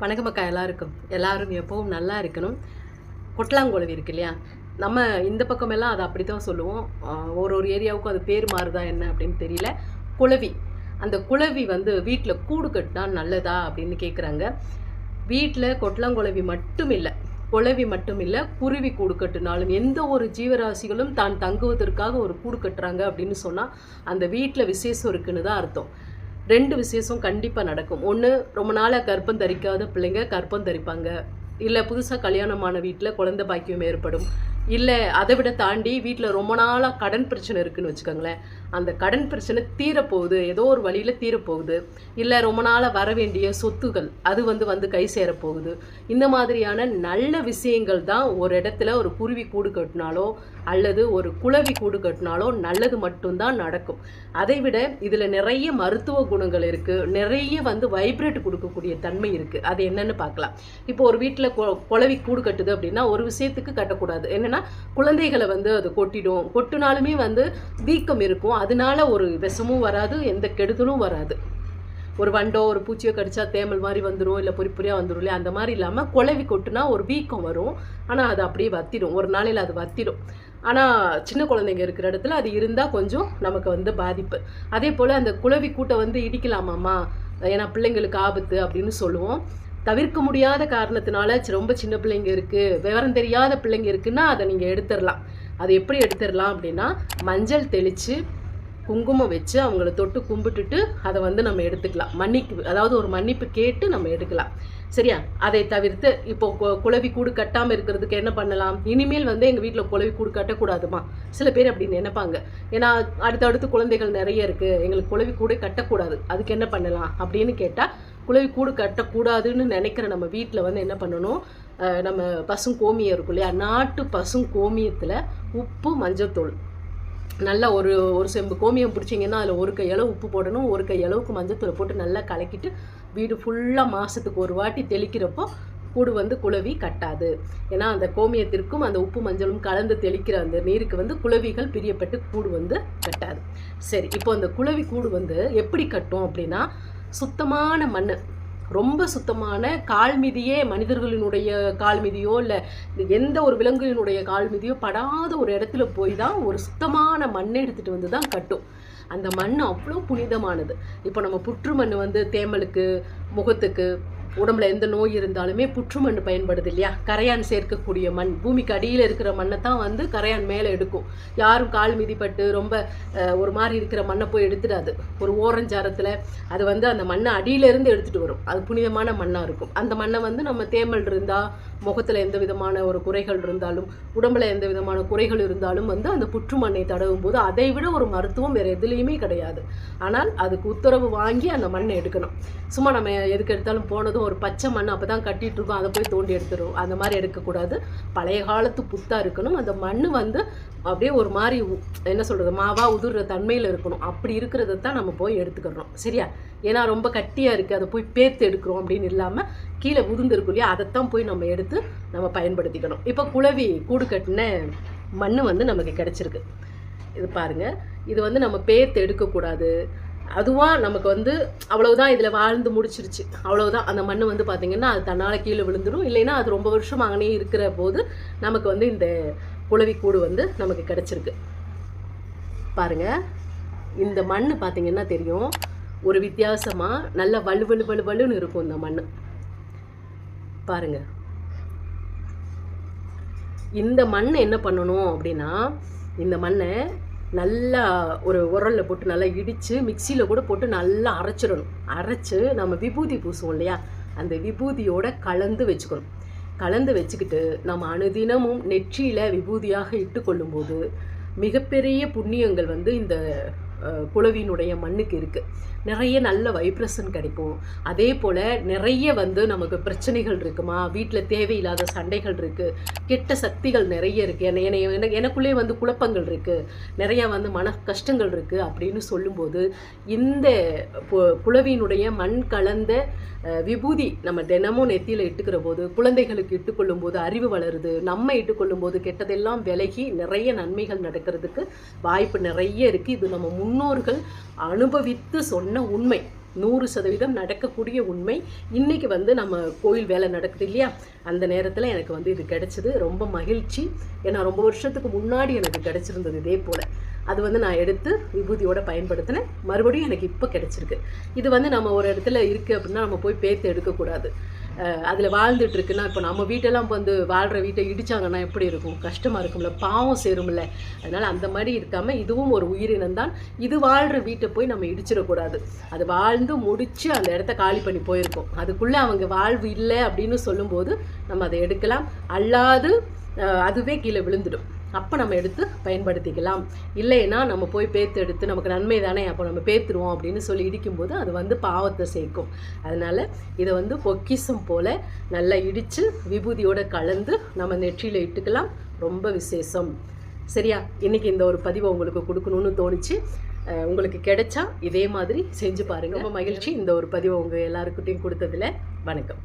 வணக்கம் அக்கா எல்லாருக்கும். எல்லாரும் எப்பவும் நல்லா இருக்கணும். கொட்டலாங்குழவி இருக்கு இல்லையா? நம்ம இந்த பக்கமெல்லாம் அதை அப்படி தான் சொல்லுவோம் ஒரு ஒரு ஏரியாவுக்கும் அது பேர் மாறுதா என்ன அப்படின்னு தெரியல. குழவி. அந்த குழவி வந்து வீட்டில் கூடு கட்டினா நல்லதா அப்படின்னு கேட்குறாங்க வீட்டில் கொட்டலாங்குழவி மட்டும் இல்லை. குழவி மட்டும் இல்லை குருவி கூடு கட்டினாலும் எந்த ஒரு ஜீவராசிகளும் தான் தங்குவதற்காக ஒரு கூடு கட்டுறாங்க அப்படின்னு சொன்னால் அந்த வீட்டில் விசேஷம் இருக்குன்னு தான் அர்த்தம். ரெண்டு விசேஷம் கண்டிப்பாக நடக்கும். ஒன்று ரொம்ப நாளாக கர்ப்பம் தரிக்காத பிள்ளைங்க கர்ப்பம் தரிப்பாங்க. இல்லை புதுசாக கல்யாணமான வீட்டில் குழந்தை பாக்கியம் ஏற்படும். இல்லை அதை விட தாண்டி வீட்டில் ரொம்ப நாளாக கடன் பிரச்சனை இருக்குதுன்னு வச்சுக்கோங்களேன். அந்த கடன் பிரச்சனை தீரப்போகுது. ஏதோ ஒரு வழியில் தீரப்போகுது. இல்லை ரொம்ப நாளாக வர வேண்டிய சொத்துகள் அது வந்து வந்து கை சேரப்போகுது. இந்த மாதிரியான நல்ல விஷயங்கள் தான் ஒரு இடத்துல ஒரு குருவி கூடு கட்டினாலோ அல்லது ஒரு குளவி கூடு கட்டினாலோ நல்லது மட்டும்தான் நடக்கும். அதை விட இதில் நிறைய மருத்துவ குணங்கள் இருக்குது நிறைய வந்து வைப்ரேட் கொடுக்கக்கூடிய தன்மை இருக்குது அது என்னன்னு பார்க்கலாம். இப்போ ஒரு வீட்டில் குளவி கூடு கட்டுது அப்படின்னா ஒரு விஷயத்துக்கு கட்டக்கூடாது. என்னென்னா குழந்தைகளை வந்து அது கொட்டிடும். கொட்டினாலுமே வந்து வீக்கம் இருக்கும். அதனால ஒரு விஷமும் வராது எந்த கெடுதலும் வராது. ஒரு வண்டோ ஒரு பூச்சியோ கடிச்சா தேமல் மாதிரி வந்துடும் இல்லை பொறி பொறியாக வந்துடும் இல்லையா? அந்த மாதிரி இல்லாமல் குழவி கொட்டுனா ஒரு வீக்கம் வரும். ஆனால் அது அப்படியே வத்திடும். ஒரு நாளையில் அது வத்திடும். ஆனால் சின்ன குழந்தைங்க இருக்கிற இடத்துல அது இருந்தால் கொஞ்சம் நமக்கு வந்து பாதிப்பு. அதே போல் அந்த குழவி கூட்டை வந்து இடிக்கலாமாம்மா? ஏன்னா பிள்ளைங்களுக்கு ஆபத்து அப்படின்னு சொல்லுவோம். தவிர்க்க முடியாத காரணத்தினால ரொம்ப சின்ன பிள்ளைங்க இருக்குது விவரம் தெரியாத பிள்ளைங்க இருக்குன்னா அதை நீங்கள் எடுத்துடலாம். அது எப்படி எடுத்துடலாம் அப்படின்னா மஞ்சள் தெளித்து குங்குமம் வச்சு அவங்கள தொட்டு கும்பிட்டுட்டு அதை வந்து நம்ம எடுத்துக்கலாம். மன்னிப்பு அதாவது ஒரு மன்னிப்பு கேட்டு நம்ம எடுக்கலாம். சரியா? அதை தவிர்த்து இப்போ குழவி கூடு கட்டாமல் இருக்கிறதுக்கு என்ன பண்ணலாம்? இனிமேல் வந்து எங்கள் வீட்டில் குழவி கூடு கட்டக்கூடாதுமா? சில பேர் அப்படின்னு நினைப்பாங்க. ஏன்னா அடுத்தடுத்து குழந்தைகள் நிறைய இருக்குது எங்களுக்கு குழவி கூடு கட்டக்கூடாது. அதுக்கு என்ன பண்ணலாம்? அப்படின்னு கேட்டால் குளவி கூடு கட்டக்கூடாதுன்னு நினைக்கிற நம்ம வீட்டில் வந்து என்ன பண்ணணும்? நம்ம பசும் கோமியம் இருக்கும் இல்லையா? நாட்டு பசும் கோமியத்தில் உப்பு மஞ்சத்தூள். நல்லா ஒரு ஒரு செம்பு கோமியம் பிடிச்சிங்கன்னா அதில் ஒரு கையளவு உப்பு போடணும். ஒரு கையளவுக்கு மஞ்சத்தூளை போட்டு நல்லா கலக்கிட்டு வீடு ஃபுல்லாக மாதத்துக்கு ஒரு வாட்டி தெளிக்கிறப்போ கூடு வந்து குளவி கட்டாது. ஏன்னா அந்த கோமியத்திற்கும் அந்த உப்பு மஞ்சளும் கலந்து தெளிக்கிற அந்த நீருக்கு வந்து குளவிகள் பிரியப்பட்டு கூடு வந்து கட்டாது. சரி இப்போ அந்த குளவி கூடு வந்து எப்படி கட்டும் அப்படின்னா சுத்தமான மண் ரொம்ப சுத்தமான கால் மிதியே மனிதர்களினுடைய கால் மிதியோ இல்லை எந்த ஒரு விலங்குகளினுடைய கால் மிதியோ படாத ஒரு இடத்துல போய் தான் ஒரு சுத்தமான மண்ணை எடுத்துகிட்டு வந்து தான் கட்டும். அந்த மண் அவ்வளோ புனிதமானது. இப்போ நம்ம புற்று மண் வந்து தேமலுக்கு முகத்துக்கு உடம்புல எந்த நோய் இருந்தாலுமே புற்று மண் பயன்படுது இல்லையா? கரையான் சேர்க்கக்கூடிய மண். பூமிக்கு அடியில் இருக்கிற மண்ணை தான் வந்து கரையான் மேலே எடுக்கும். யாரும் கால் மிதிப்பட்டு ரொம்ப ஒரு மாதிரி இருக்கிற மண்ணை போய் எடுத்துடாது. ஒரு ஓரஞ்சாரத்தில் அது வந்து அந்த மண்ணை அடியிலேருந்து எடுத்துகிட்டு வரும். அது புனிதமான மண்ணாக இருக்கும். அந்த மண்ணை வந்து நம்ம தேமல் இருந்தால் முகத்தில் எந்த விதமான ஒரு குறைகள் இருந்தாலும் உடம்புல எந்த விதமான குறைகள் இருந்தாலும் வந்து அந்த புற்று மண்ணை தடவும் போது அதை விட ஒரு மருத்துவம் வேறு எதுலேயுமே கிடையாது. ஆனால் அதுக்கு உத்தரவு வாங்கி அந்த மண்ணை எடுக்கணும். சும்மா நம்ம எதுக்கு எடுத்தாலும் போனதும் ஒரு பச்சை மண் அப்போ தான் கட்டிகிட்ருக்கோம் அதை போய் தோண்டி எடுத்துரும். அந்த மாதிரி எடுக்கக்கூடாது. பழைய காலத்து புத்தாக இருக்கணும். அந்த மண் வந்து அப்படியே ஒரு மாதிரி என்ன சொல்கிறது மாவாக உதிர்ற தன்மையில் இருக்கணும். அப்படி இருக்கிறத தான் நம்ம போய் எடுத்துக்கிறோம் சரியா? ஏன்னா ரொம்ப கட்டியாக இருக்குது அதை போய் பேர்த்து எடுக்கிறோம் அப்படின்னு இல்லாமல் கீழே உதிர்ந்துருக்கும் இல்லையா? அதைத்தான் போய் நம்ம எடுத்து நம்ம பயன்படுத்திக்கணும். இப்போ குளவி கூடு கட்டின மண் வந்து நமக்கு கிடச்சிருக்கு. இது பாருங்க. இது வந்து நம்ம பேர்த்து எடுக்கக்கூடாது. அதுவாக நமக்கு வந்து அவ்வளவுதான் இதில் வாழ்ந்து முடிச்சிருச்சு. அவ்வளவுதான். அந்த மண் வந்து பார்த்திங்கன்னா அது தன்னால் கீழே விழுந்துடும் இல்லைன்னா அது ரொம்ப வருஷம் அங்கனே இருக்கிற போது நமக்கு வந்து இந்த குளவிக்கூடு வந்து நமக்கு கிடச்சிருக்கு. பாருங்க. இந்த மண் பார்த்திங்கன்னா தெரியும். ஒரு வித்தியாசமாக நல்ல வலு வலு வலுன்னு இருக்கும் இந்த மண் பாருங்க. இந்த மண் என்ன பண்ணணும் அப்படின்னா இந்த மண்ணை நல்லா ஒரு உரலில் போட்டு நல்லா இடித்து மிக்சியில் கூட போட்டு நல்லா அரைச்சிடணும். அரைச்சு நம்ம விபூதி பூசுவோம் இல்லையா? அந்த விபூதியோட கலந்து வச்சுக்கணும். கலந்து வச்சுக்கிட்டு நம்ம அனுதினமும் நெற்றியில் விபூதியாக இட்டு கொள்ளும்போது மிகப்பெரிய புண்ணியங்கள் வந்து இந்த குளவியினுடைய மண்ணுக்கு இருக்குது நிறைய நல்ல வைப்ரேஷன் கிடைக்கும். அதே போல் நிறைய வந்து நமக்கு பிரச்சனைகள் இருக்குமா? வீட்டில் தேவையில்லாத சண்டைகள் இருக்குது கெட்ட சக்திகள் நிறைய இருக்குது என்ன என்னை எனக்குள்ளே வந்து குழப்பங்கள் இருக்குது நிறையா வந்து மன கஷ்டங்கள் இருக்குது அப்படின்னு சொல்லும்போது இந்த பு- குளவியினுடைய மண் கலந்த விபூதி நம்ம தினமும் நெத்தியில் இட்டுக்கிற போது குழந்தைகளுக்கு இட்டுக்கொள்ளும் போது அறிவு வளருது. நம்ம இட்டுக்கொள்ளும் போது கெட்டதெல்லாம் விலகி நிறைய நன்மைகள் நடக்கிறதுக்கு வாய்ப்பு நிறைய இருக்குது இது நம்ம முன்னோர்கள் அனுபவித்து சொன்ன உண்மை. நூறு சதவீதம் நடக்கக்கூடிய உண்மை. இன்னைக்கு வந்து நம்ம கோயில் வேலை நடக்குது இல்லையா? அந்த நேரத்தில் எனக்கு வந்து இது கிடைச்சது. ரொம்ப மகிழ்ச்சி. ஏன்னா ரொம்ப வருஷத்துக்கு முன்னாடி எனக்கு கிடச்சிருந்தது இதே போல். அது வந்து நான் எடுத்து விபூதியோட பயன்படுத்தினேன். மறுபடியும் எனக்கு இப்போ கிடச்சிருக்கு. இது வந்து நம்ம ஒரு இடத்துல இருக்குது அப்படின்னா நம்ம போய் பேத்து எடுக்கக்கூடாது. அதில் வாழ்ந்துட்டு இருக்குன்னா இப்போ நம்ம வீட்டெல்லாம் வந்து வாழ்கிற வீட்டை இடிச்சாங்கன்னா எப்படி இருக்கும்? கஷ்டமாக இருக்கும்ல பாவம் சேரும்ல. அதனால் அந்த மாதிரி இருக்காமல் இதுவும் ஒரு உயிரினம் தான் இது வாழ்கிற வீட்டை போய் நம்ம இடிச்சிடக்கூடாது. அது வாழ்ந்து முடித்து அந்த இடத்த காலி பண்ணி போயிருக்கோம். அதுக்குள்ளே அவங்க வாழ்வு இல்லை அப்படின்னு சொல்லும்போது நம்ம அதை எடுக்கலாம். அல்லாது அதுவே கீழே விழுந்துடும். அப்போ நம்ம எடுத்து பயன்படுத்திக்கலாம். இல்லைன்னா நம்ம போய் பேத்து எடுத்து நமக்கு நன்மை தானே அப்போ நம்ம பேத்துருவோம் அப்படின்னு சொல்லி இடிக்கும்போது அது வந்து பாவத்தை சேர்க்கும். அதனால் இதை வந்து பொக்கிசம் போல் நல்லா இடித்து விபூதியோடு கலந்து நம்ம நெற்றியில் இட்டுக்கலாம். ரொம்ப விசேஷம். சரியா? இன்றைக்கி இந்த ஒரு பதிவை உங்களுக்கு கொடுக்கணும்னு தோணுச்சு. உங்களுக்கு கிடைச்சா இதே மாதிரி செஞ்சு பாருங்கள் ரொம்ப மகிழ்ச்சி. இந்த ஒரு பதிவை உங்கள் எல்லாருக்கிட்டையும் கொடுத்ததில் வணக்கம்.